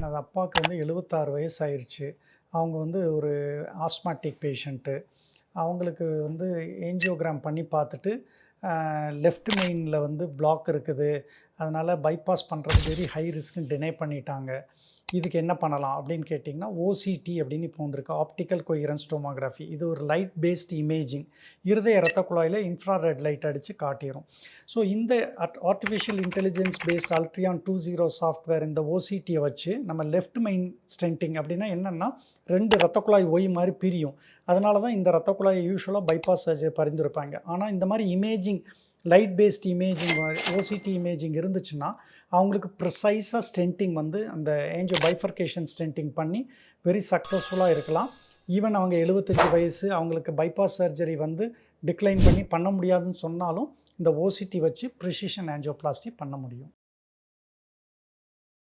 எனது அப்பாவுக்கு வந்து எழுபத்தாறு வயசு ஆயிடுச்சு அவங்க வந்து ஒரு ஆஸ்மாட்டிக் பேஷண்ட்டு அவங்களுக்கு வந்து ஏஞ்சியோகிராம் பண்ணி பார்த்துட்டு லெஃப்ட் மெயினில் வந்து பிளாக் இருக்குது. அதனால் பைபாஸ் பண்ணுறது வெரி ஹை ரிஸ்க்னு டினே பண்ணிட்டாங்க. இதுக்கு என்ன பண்ணலாம் அப்படின்னு கேட்டிங்கன்னா ஓசிடி அப்படின்னு இப்போ வந்துருக்கு ஆப்டிக்கல் கொயிரன்ஸ் டோமோகிராஃபி இது ஒரு லைட் பேஸ்ட் இமேஜிங் இருதய இரத்த குழாயில் இன்ஃப்ராரெட் லைட் அடித்து காட்டிடும் ஸோ இந்த ஆர்டிஃபிஷியல் இன்டெலிஜென்ஸ் பேஸ்ட் அல்ட்ரியான் டூ ஜீரோ சாஃப்ட்வேர் இந்த ஓசிடியை வச்சு நம்ம லெஃப்ட் மெயின் ஸ்ட்ரென்டிங் அப்படின்னா என்னென்னா ரெண்டு ரத்த குழாய் ஒய் மாதிரி பிரியும். அதனால தான் இந்த ரத்த குழாயை யூஸ்வலாக பைபாஸ் சர்ஜரி பரிந்துரைப்பாங்க. ஆனால் இந்த மாதிரி imaging light based imaging OCT imaging இருந்துச்சுன்னா அவங்களுக்கு ப்ரிசைஸாக ஸ்டென்டிங் வந்து அந்த ஏஞ்சோ பைஃபர்கேஷன் ஸ்டென்டிங் பண்ணி வெரி சக்ஸஸ்ஃபுல்லாக இருக்கலாம். ஈவன் அவங்க எழுபத்தஞ்சி வயசு அவங்களுக்கு பைபாஸ் சர்ஜரி வந்து டிக்ளைன் பண்ணி பண்ண முடியாதுன்னு சொன்னாலும் இந்த ஓசிடி வச்சு ப்ரிசிஷன் ஆஞ்சியோபிளாஸ்டி பண்ண முடியும்.